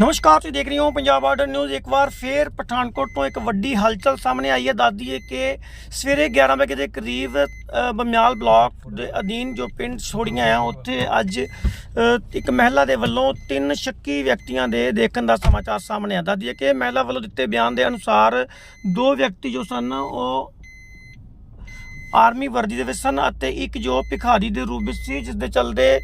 ਨਮਸਕਾਰ, ਤੁਸੀਂ ਦੇਖ ਰਹੇ ਹੋ ਪੰਜਾਬ ਆਰਡਰ ਨਿਊਜ਼ ਇੱਕ ਵਾਰ ਫੇਰ ਪਠਾਨਕੋਟ ਤੋਂ ਇੱਕ ਵੱਡੀ ਹਲਚਲ ਸਾਹਮਣੇ ਆਈ ਹੈ। ਦੱਸ ਦਈਏ ਕਿ ਸਵੇਰੇ 11 ਵਜੇ ਦੇ ਕਰੀਬ ਬਮਿਆਲ ਬਲਾਕ ਦੇ ਅਧੀਨ ਜੋ ਪਿੰਡ ਛੋੜੀਆਂ ਆ, ਉੱਥੇ ਅੱਜ ਇੱਕ ਮਹਿਲਾ ਦੇ ਵੱਲੋਂ ਤਿੰਨ ਸ਼ੱਕੀ ਵਿਅਕਤੀਆਂ ਦੇ ਦੇਖਣ ਦਾ ਸਮਾਚਾਰ ਸਾਹਮਣੇ ਆ ਦੱਸ ਦਈਏ ਕਿ ਮਹਿਲਾ ਵੱਲੋਂ ਦਿੱਤੇ ਬਿਆਨ ਦੇ ਅਨੁਸਾਰ ਦੋ ਵਿਅਕਤੀ ਜੋ ਸਨ, ਉਹ ਆਰਮੀ ਵਰਦੀ ਦੇ ਵਿੱਚ ਸਨ ਅਤੇ ਇੱਕ ਜੋ ਭਿਖਾਰੀ ਦੇ ਰੂਪ ਵਿੱਚ ਸੀ ਜਿਸ ਦੇ ਚਲਦੇ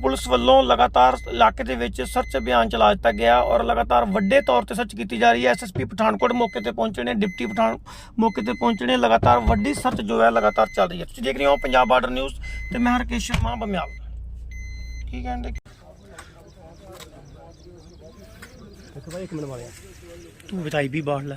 ਪੁਲਿਸ ਵੱਲੋਂ ਲਗਾਤਾਰ ਇਲਾਕੇ ਦੇ ਵਿੱਚ ਸਰਚ ਅਭਿਆਨ ਚਲਾ ਦਿੱਤਾ ਗਿਆ ਔਰ ਲਗਾਤਾਰ ਵੱਡੇ ਤੌਰ ਤੇ ਸਰਚ ਕੀਤੀ ਜਾ ਰਹੀ ਹੈ। ਐਸਐਸਪੀ ਪਠਾਨਕੋਟ ਮੌਕੇ ਤੇ ਪਹੁੰਚੇ ਨੇ ਡਿਪਟੀ ਪਠਾਨ ਮੌਕੇ ਤੇ ਪਹੁੰਚੇ ਨੇ। ਲਗਾਤਾਰ ਵੱਡੀ ਸਰਚ ਜੋ ਹੈ ਲਗਾਤਾਰ ਚੱਲ ਰਹੀ ਹੈ। ਤੁਸੀਂ ਦੇਖ ਰਹੇ ਹੋ ਪੰਜਾਬ ਬਾਰਡਰ ਨਿਊਜ਼ ਤੇ ਮੈਂ ਹਰਕੇਸ਼ ਸ਼ਰਮਾ ਬਮਿਆਲ। ਕੀ ਕਹਿੰਦੇ ਦੇਖੋ। ਭਾਈ ਇੱਕ ਮਿੰਟ ਮਾਰਿਆ। ਤੂੰ ਵਿਤਾਈ ਵੀ ਬਾੜ ਲੈ।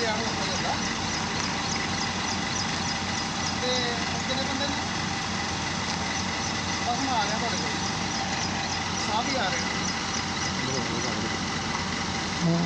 मीडिया हो सकता ते किन्ने बंदे ने बस मैं आ रहा थोड़े कोल साहब ही आ रहे हैं हाँ